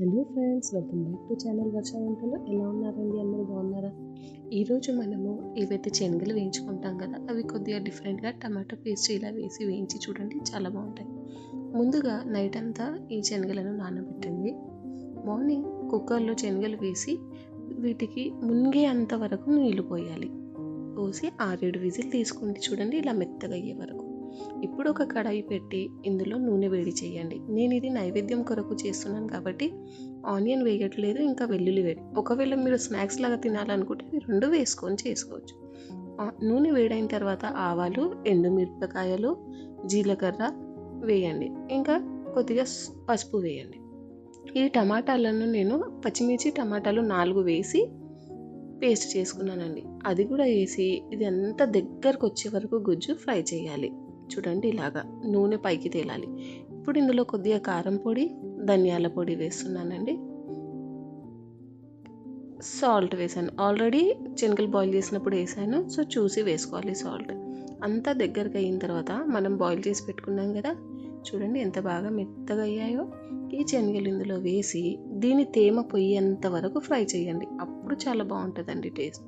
Hello friends welcome back to channel Varsha వంటలు ఎలా ఉన్నారండి అందరూ బాగున్నారా? ఈరోజు మనము ఏవైతే శనగలు వేయించుకుంటాం కదా అవి కొద్దిగా డిఫరెంట్గా టమాటో పేస్ట్ ఇలా వేసి వేయించి చూడండి చాలా బాగుంటాయి. ముందుగా నైట్ అంతా ఈ శనగలను నానబెట్టండి. మార్నింగ్ కుక్కర్లో శనగలు వేసి వీటికి మునిగే అంత వరకు నీళ్ళు పోయాలి. పోసి ఆరేడు విజిల్ తీసుకుంటే చూడండి ఇలా మెత్తగా అయ్యే వరకు. ఇప్పుడు ఒక కడాయి పెట్టి ఇందులో నూనె వేడి చేయండి. నేను ఇది నైవేద్యం కొరకు చేస్తున్నాను కాబట్టి ఆనియన్ వేయట్లేదు ఇంకా వెల్లుల్లి వేడి. ఒకవేళ మీరు స్నాక్స్ లాగా తినాలనుకుంటే రెండు వేసుకొని చేసుకోవచ్చు. నూనె వేడైన తర్వాత ఆవాలు ఎండుమిరపకాయలు జీలకర్ర వేయండి. ఇంకా కొద్దిగా పసుపు వేయండి. ఈ టమాటాలను నేను పచ్చిమిర్చి టమాటాలు నాలుగు వేసి పేస్ట్ చేసుకున్నానండి. అది కూడా వేసి ఇది అంతా దగ్గరకు వచ్చే వరకు గుజ్జు ఫ్రై చేయాలి. చూడండి ఇలాగా నూనె పైకి తేలాలి. ఇప్పుడు ఇందులో కొద్దిగా కారం పొడి ధనియాల పొడి వేస్తున్నానండి. సాల్ట్ వేసాను. ఆల్రెడీ శనగలు బాయిల్ చేసినప్పుడు వేసాను. సో చూసి వేసుకోవాలి సాల్ట్. అంతా దగ్గరకు అయిన తర్వాత మనం బాయిల్ చేసి పెట్టుకున్నాం కదా చూడండి ఎంత బాగా మెత్తగా అయ్యాయో. ఈ శనగలు ఇందులో వేసి దీని తేమ పొయ్యేంత వరకు ఫ్రై చేయండి. అప్పుడు చాలా బాగుంటుందండి టేస్ట్.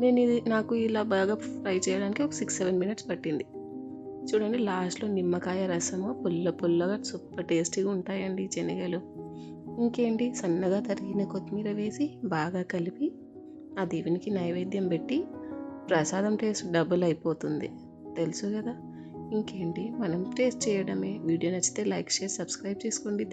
నేను ఇది నాకు ఇలా బాగా ఫ్రై చేయడానికి ఒక సిక్స్ సెవెన్ మినిట్స్ పట్టింది. చూడండి లాస్ట్లో నిమ్మకాయ రసము పుల్ల పుల్లగా సూపర్ టేస్టీగా ఉంటాయండి శనగలు. ఇంకేంటి? సన్నగా తరిగిన కొత్తిమీర వేసి బాగా కలిపి ఆ దేవునికి నైవేద్యం పెట్టి ప్రసాదం టేస్ట్ డబుల్ అయిపోతుంది. తెలుసు కదా? ఇంకేంటి? మనం టేస్ట్ చేయడమే. వీడియో నచ్చితే లైక్ షేర్ సబ్స్క్రైబ్ చేసుకోండి.